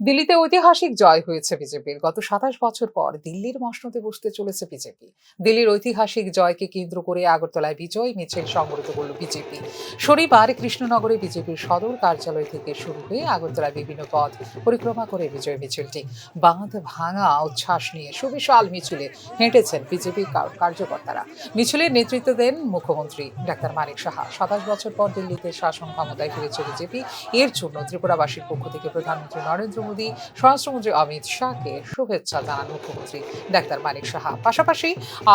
দিল্লিতে ঐতিহাসিক জয় হয়েছে বিজেপির। গত সাতাশ বছর পর দিল্লির মসনদে বসতে চলেছে বিজেপি। দিল্লির ঐতিহাসিক জয়কে কেন্দ্র করে আগরতলায় বিজয় মিছিল সংগঠিত করল বিজেপি। শনিবার কৃষ্ণনগরে বিজেপির সদর কার্যালয় থেকে শুরু হয়ে আগরতলায় বিভিন্ন পথ পরিক্রমা করে বিজয় মিছিলটি। বাঁধ ভাঙা উচ্ছ্বাস নিয়ে সুবিশাল মিছিলে হেঁটেছেন বিজেপি কার্যকর্তারা। মিছিলের নেতৃত্ব দেন মুখ্যমন্ত্রী ডাক্তার মানিক সাহা। সাতাশ বছর পর দিল্লিতে শাসন ক্ষমতায় ফিরেছে বিজেপি। এর জন্য ত্রিপুরাবাসীর পক্ষ থেকে প্রধানমন্ত্রী নরেন্দ্র মোদী, স্বরাষ্ট্রমন্ত্রী অমিত শাহকে শুভেচ্ছা জানান মুখ্যমন্ত্রী ডাক্তার মানিক সাহা। পাশাপাশি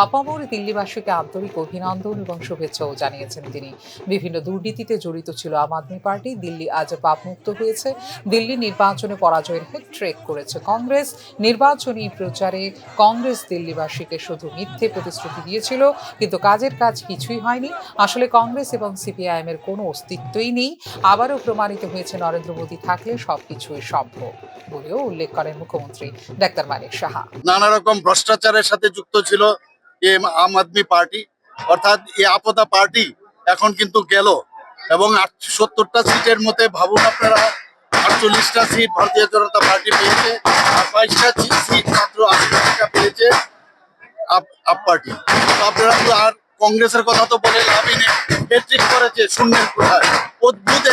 আপামর দিল্লিবাসীকে আন্তরিক অভিনন্দন এবং শুভেচ্ছাও জানিয়েছেন তিনি। বিভিন্ন দুর্নীতিতে জড়িত ছিল আম আদমি পার্টি। দিল্লি আজ পাপমুক্ত হয়েছে। দিল্লি নির্বাচনে পরাজয়ের হেট্রেক করেছে কংগ্রেস। নির্বাচনী প্রচারে কংগ্রেস দিল্লিবাসীকে শুধু মিথ্যে প্রতিশ্রুতি দিয়েছিল, কিন্তু কাজের কাজ কিছুই হয়নি। আসলে কংগ্রেস এবং সিপিআইএম এর কোনো অস্তিত্বই নেই। আবারও প্রমাণিত হয়েছে, নরেন্দ্র মোদী থাকলে সবকিছুই সম্ভব। বলেও উল্লেখ করেন মুখ্যমন্ত্রী ডাক্তার মানিক সাহা। নানা রকম ভ্রষ্টাচারের সাথে যুক্ত ছিল আম আদমি পার্টি, অর্থাৎ এই আপদা পার্টি এখন কিন্তু গেল এবং সত্তরটা সিটের ভাবুন আপনারা, আটচল্লিশটা সিট ভারতীয় জনতা পার্টি পেয়েছে, আর বাইশটা সিট মাত্র আশি টাকা পেয়েছে আপ পার্টি। আপনারা তো আর কংগ্রেসের কথা তো বলে লাভই নেই। হ্যাট্রিক করেছে শূন্যের কোথায় অদ্ভুত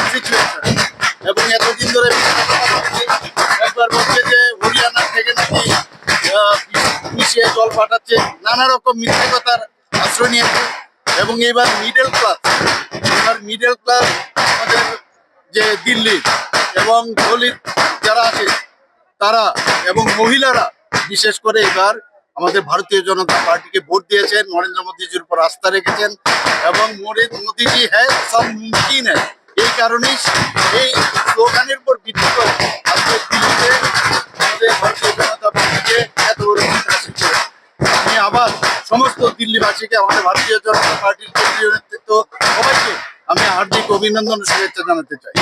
জল পাঠাচ্ছে নানা রকম মিথ্যে কথার আশ্রয় নিয়েছে। এবং এবার মিডল ক্লাস এবার মিডল ক্লাস আমাদের যে দিল্লি এবং দলিত যারা আছে, তারা এবং মহিলারা বিশেষ করে এবার আমাদের ভারতীয় জনতা পার্টিকে ভোট দিয়েছেন, নরেন্দ্র মোদীজির উপর আস্থা রেখেছেন এবং মোদি- মোদিজি হ্যাঁ সব মুমকিন হ্যাঁ এই কারণেই এই স্লোগানের উপর ভিত্তি করে সমস্ত দিল্লিবাসীকে, আমাদের ভারতীয় জনতা পার্টির কেন্দ্রীয় নেতৃত্ব, সবাইকে আমি হার্দিক অভিনন্দন শুভেচ্ছা জানাতে চাই।